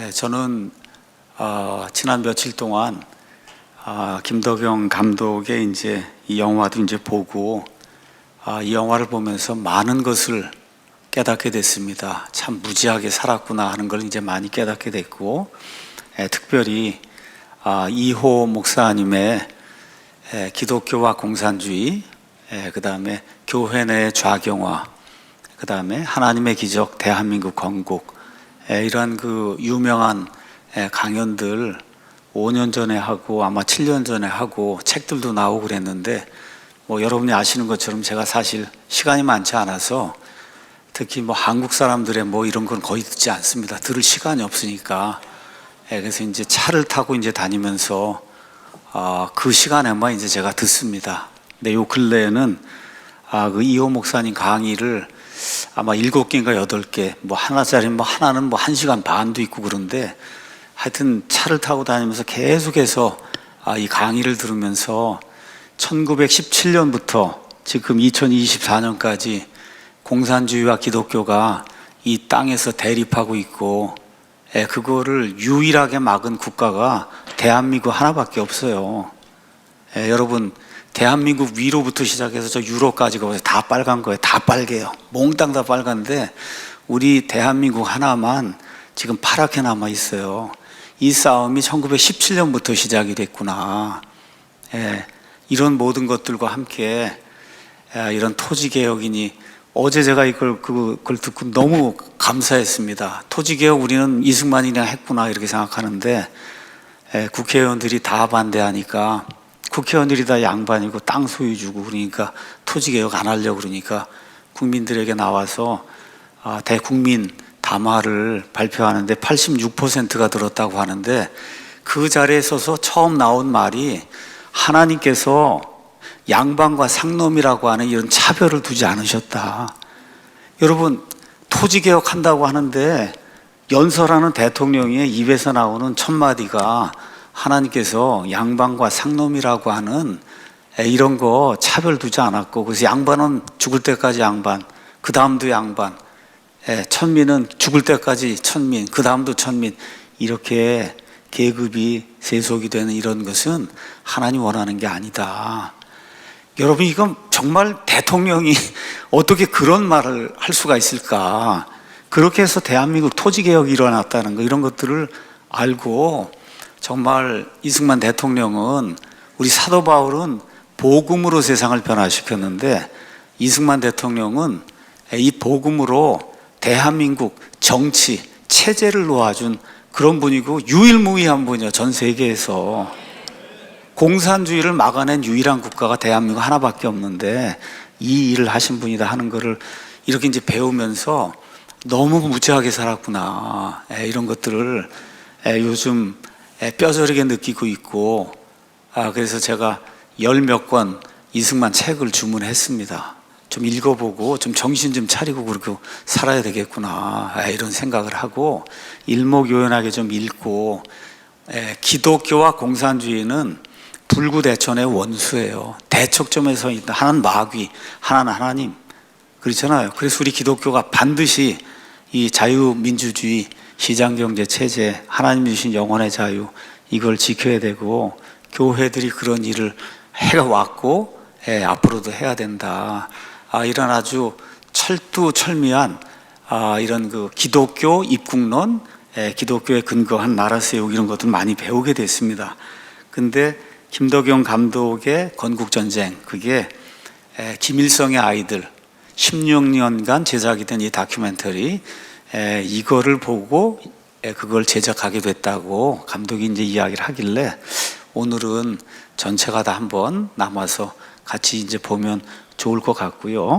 예, 저는 어, 지난 며칠 동안 아, 김덕영 감독의 이제 이 영화도 이제 보고 아, 이 영화를 보면서 많은 것을 깨닫게 됐습니다. 참 무지하게 살았구나 하는 걸 이제 많이 깨닫게 됐고 예, 특별히 아, 이호 목사님의 예, 기독교와 공산주의, 예, 그 다음에 교회 내 좌경화, 그 다음에 하나님의 기적, 대한민국 건국, 예, 이러한 그 유명한 예, 강연들 5년 전에 하고 아마 7년 전에 하고 책들도 나오고 그랬는데 뭐 여러분이 아시는 것처럼 제가 사실 시간이 많지 않아서 특히 뭐 한국 사람들의 뭐 이런 건 거의 듣지 않습니다. 들을 시간이 없으니까. 예, 그래서 이제 차를 타고 이제 다니면서 아, 그 시간에만 이제 제가 듣습니다. 근데 요 근래에는 아, 그 이호 목사님 강의를 아마 일곱 개인가 여덟 개, 뭐 하나짜리 뭐 하나는 뭐 한 시간 반도 있고 그런데 하여튼 차를 타고 다니면서 계속해서 아, 이 강의를 들으면서 1917년부터 지금 2024년까지 공산주의와 기독교가 이 땅에서 대립하고 있고 예, 그거를 유일하게 막은 국가가 대한민국 하나밖에 없어요. 예, 여러분 대한민국 위로부터 시작해서 저 유로까지 가서 다 빨간 거예요. 다 빨개요. 몽땅 다 빨간데 우리 대한민국 하나만 지금 파랗게 남아 있어요. 이 싸움이 1917년부터 시작이 됐구나. 예, 이런 모든 것들과 함께 예, 이런 토지 개혁이니 어제 제가 이걸 그- 그걸 듣고 너무 감사했습니다. 토지 개혁 우리는 이승만이랑 했구나 이렇게 생각하는데 예, 국회의원들이 다 반대하니까 국회의원들이 다 양반이고 땅 소유 주고 그러니까 토지 개혁 안 하려고 그러니까 국민들에게 나와서 아, 대국민 담화를 발표하는데 86%가 들었다고 하는데 그 자리에 서서 처음 나온 말이 하나님께서 양반과 상놈이라고 하는 이런 차별을 두지 않으셨다. 여러분 토지 개혁한다고 하는데 연설하는 대통령의 입에서 나오는 첫 마디가 하나님께서 양반과 상놈이라고 하는 이런 거 차별 두지 않았고 그래서 양반은 죽을 때까지 양반, 그 다음도 양반, 예, 천민은 죽을 때까지 천민, 그 다음도 천민 이렇게 계급이 세속이 되는 이런 것은 하나님 원하는 게 아니다. 여러분 이건 정말 대통령이 어떻게 그런 말을 할 수가 있을까? 그렇게 해서 대한민국 토지 개혁이 일어났다는 거 이런 것들을 알고 정말 이승만 대통령은 우리 사도 바울은 복음으로 세상을 변화시켰는데 이승만 대통령은 이 복음으로 대한민국 정치 체제를 놓아준 그런 분이고 유일무이한 분이요 전 세계에서. 공산주의를 막아낸 유일한 국가가 대한민국 하나밖에 없는데 이 일을 하신 분이다 하는 거를 이렇게 이제 배우면서 너무 무지하게 살았구나 에, 이런 것들을 에, 요즘 에, 뼈저리게 느끼고 있고 아 그래서 제가 열 몇 권 이승만 책을 주문했습니다. 좀 읽어보고 좀 정신 좀 차리고 그렇게 살아야 되겠구나 에, 이런 생각을 하고 일목요연하게 좀 읽고 에, 기독교와 공산주의는 불구대천의 원수예요. 대척점에 서 있다. 하나는 마귀, 하나는 하나님. 그렇잖아요. 그래서 우리 기독교가 반드시 이 자유민주주의, 시장 경제 체제, 하나님 주신 영원의 자유, 이걸 지켜야 되고, 교회들이 그런 일을 해왔고, 예, 앞으로도 해야 된다. 아, 이런 아주 철두철미한, 아, 이런 그 기독교 입국론, 예, 기독교에 근거한 나라 세우기 이런 것들 많이 배우게 됐습니다. 근데 김덕영 감독의 건국전쟁, 그게 에, 김일성의 아이들 16년간 제작이 된 이 다큐멘터리 에, 이거를 보고 에, 그걸 제작하게 됐다고 감독이 이제 이야기를 하길래 오늘은 전체가 다 한번 남아서 같이 이제 보면 좋을 것 같고요.